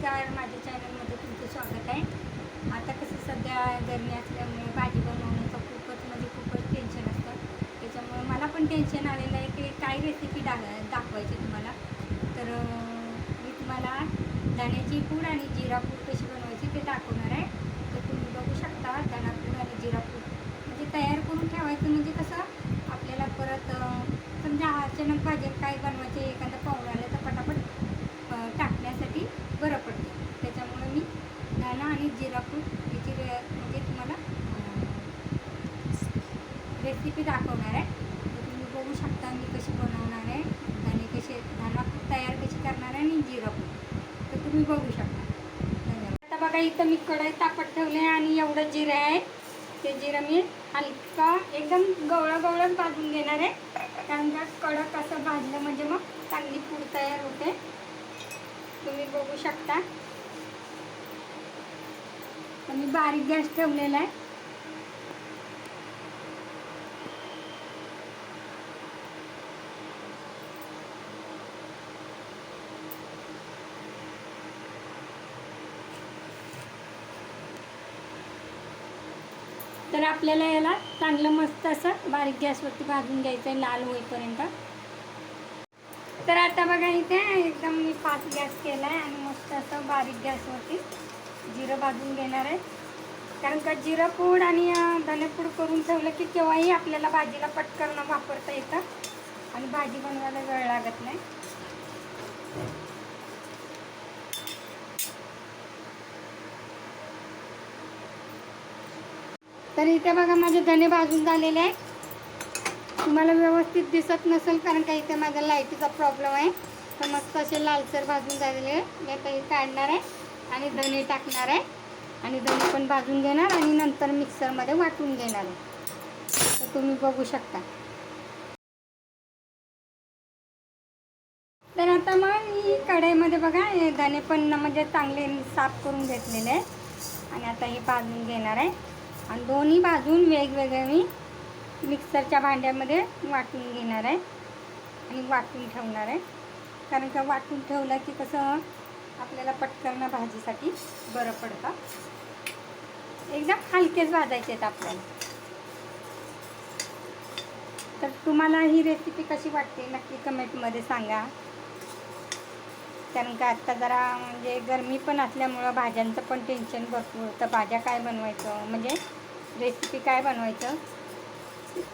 नमस्कार माझ्या चॅनलमध्ये तुमचं स्वागत आहे. आता कसं सध्या गरमी असल्यामुळे भाजी बनवण्याचं खूपच म्हणजे खूपच टेन्शन असतं. त्याच्यामुळे मला पण टेन्शन आलेलं आहे की काय रेसिपी दा दाखवायची तुम्हाला. तर मी तुम्हाला धण्याची पूड आणि जिरा पूड कशी बनवायची ते दाखवणार आहे. तर तुम्ही बघू शकता धना पूड आणि जिरा पूड. म्हणजे तयार करून ठेवायचं म्हणजे कसं आपल्याला परत समजा अचानक भाजी काय बनवायचे एखादा पाहुणा आलं तर पटापट अ, टाकण्यासाठी बरं पडतं त्याच्यामुळे मी धना आणि जिरा याची रे म्हणजे तुम्हाला रेसिपी दाखवणार आहे. तर तुम्ही बघू शकता मी कशी बनवणार आहे आणि कसे धाना तयार कशी करणार आहे आणि जिरा तर तुम्ही बघू शकता. धन्यवाद. आता बघा इथं मी कढई तापत ठेवले आहे आणि एवढं जिरं आहे. ते जिरं मी हलका एकदम गवळं गवळंच भाजून घेणार आहे. कारण का कडक असं भाजलं म्हणजे मग चांगली पूड तयार होते. तुम्ही बघू शकता. आणि मी बारीक गॅस ठेवलेला आहे. तर आपल्याला याला चांगलं मस्त असं बारीक गॅसवरती भाजून घ्यायचं आहे लाल होईपर्यंत. तर आता बघा इथे एकदम मी फास्ट गॅस केला आहे आणि मस्त असं बारीक गॅसवरती जिरं भाजून घेणार आहे. कारण का जिरं पूड आणि धनेपूड करून ठेवलं की केव्हाही आपल्याला भाजीला पटकन वापरता येतं. आणि भाजी बनवायला वेळ लागत नाही. तर इथे बघा माझे धने भाजून झालेले आहे. तुम्हाला व्यवस्थित दिसत नसेल कारण का इथे माझ्या लाईटीचा प्रॉब्लेम आहे. तर मस्त असे लालसर भाजून झालेले आहे. मी काही काढणार आहे. आणि धणे टाकणार आहे. आणि धणे पण भाजून घेणार आणि नंतर मिक्सरमध्ये वाटून घेणार आहे. तर तुम्ही बघू शकता. तर आता मग ही कढईमध्ये बघा हे धने पण म्हणजे चांगले साफ करून घेतलेले आहे. आणि आता हे भाजून घेणार आहे. आणि दोन्ही भाजून वेगवेगळे मी मिक्सरच्या भांड्यामध्ये वाटून घेणार आहे. आणि वाटून ठेवणार आहे. कारण का वाटून ठेवलं की कसं आपल्याला पटकन भाजीसाठी बरं पडतं. एकदम हलकेच भाजायचे आहेत आपल्याला. तर तुम्हाला ही रेसिपी कशी वाटते नक्की कमेंटमध्ये सांगा. कारण का आत्ता जरा म्हणजे गरमी पण असल्यामुळं भाज्यांचं पण टेन्शन भरपूर तर भाज्या काय बनवायचं? म्हणजे रेसिपी काय बनवायचं?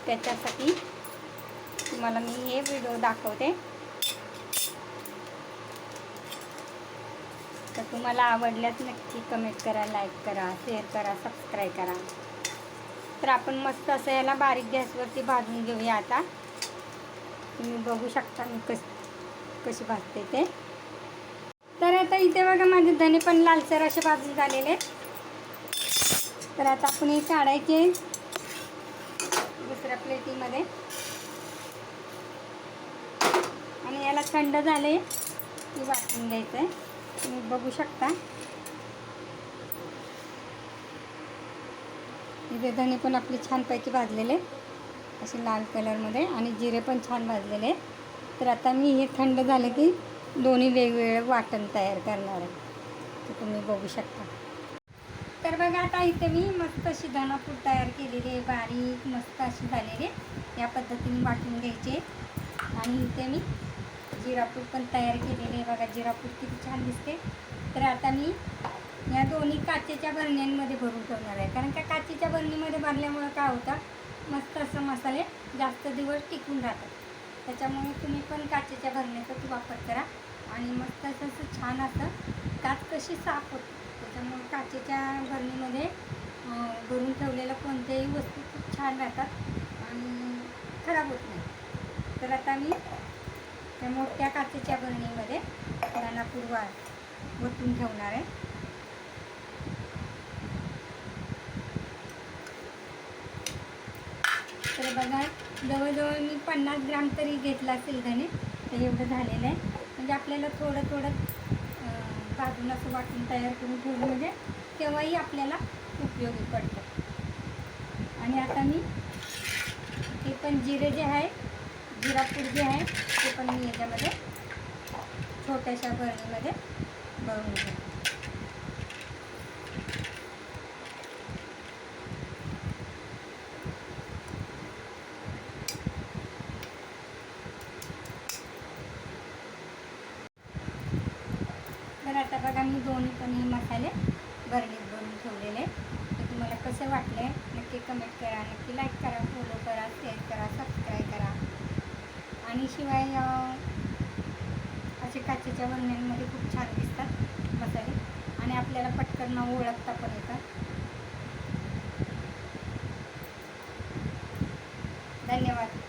त्याच्यासाठी तुम्हाला मी हे व्हिडिओ दाखवते. तर तुम्हाला आवडल्यास नक्की कमेंट करा लाईक करा शेअर करा सबस्क्राईब करा. तर आपण मस्त असं याला बारीक गॅसवरती भाजून घेऊया आता. तुम्ही बघू शकता मी कस कशी भाजते ते. तर आता इथे बघा माझे धने पण लालसर असे भाजून झालेले आहेत. तर आता आपण हे काढायचे दुसऱ्या प्लेटीमध्ये. आणि याला थंड झाले की वाटून घ्यायचं आहे तुम्ही बघू शकता. इथे धणे पण आपले छानपैकी भाजलेले असे लाल कलरमध्ये आणि जिरे पण छान भाजलेले तर आता मी हे थंड झालं की दोन्ही वेगवेगळे वाटण तयार करणार आहे. तर तुम्ही बघू शकता. तर बघा आता इथे मी मस्त अशी धनापूड तयार केलेली आहे. बारीक मस्त अशी झालेली आहे. या पद्धतीने वाटून घ्यायचे. आणि इथे मी जिरापूड पण तयार केलेली आहे. बघा जिरापूड किती छान दिसते. तर आता मी या दोन्ही काचेच्या भरण्यांमध्ये भरून ठेवणार आहे. कारण का काचेच्या भरणीमध्ये भरल्यामुळं काय होतं? मस्त असं मसाले जास्त दिवस टिकून राहतात. त्याच्यामुळे तुम्ही पण काचेच्या भरण्याचा वापर करा. आणि मस्त असं असं छान असं काच कशी साफ होते त्याच्यामुळे काचेच्या भरणीमध्ये भरून ठेवलेल्या कोणत्याही वस्तू खूप छान राहतात आणि खराब होत नाही तर आता मी त्या मोठ्या काचेच्या बरणीमध्ये त्यांना पूर्वा वतून ठेवणार आहे. तर बघा जवळजवळ मी पन्नास ग्राम तरी घेतला असेल धने तर एवढं झालेलं आहे. म्हणजे आपल्याला थोडं थोडं बाजून असं वाटून तयार करून ठेवलं म्हणजे तेव्हाही आपल्याला उपयोगी पडतं. आणि आता मी हे पण जिरे जे आहे जिरापूर जे आहे ते पण मी याच्यामध्ये छोट्याशा भरणीमध्ये भरून घेते. तर आता बघा मी दोन पण मसाले भरणीत भरून ठेवलेले तुम्हाला कसे वाटले नक्की कमेंट करा. नक्की लाईक करा फॉलो करा शेअर करा सबस्क्राईब आणि शिवाय असे काचेच्या बरण्यांमध्ये खूप छान दिसतात मसाले. आणि आपल्याला पटकन ओळखता पण येतात. धन्यवाद.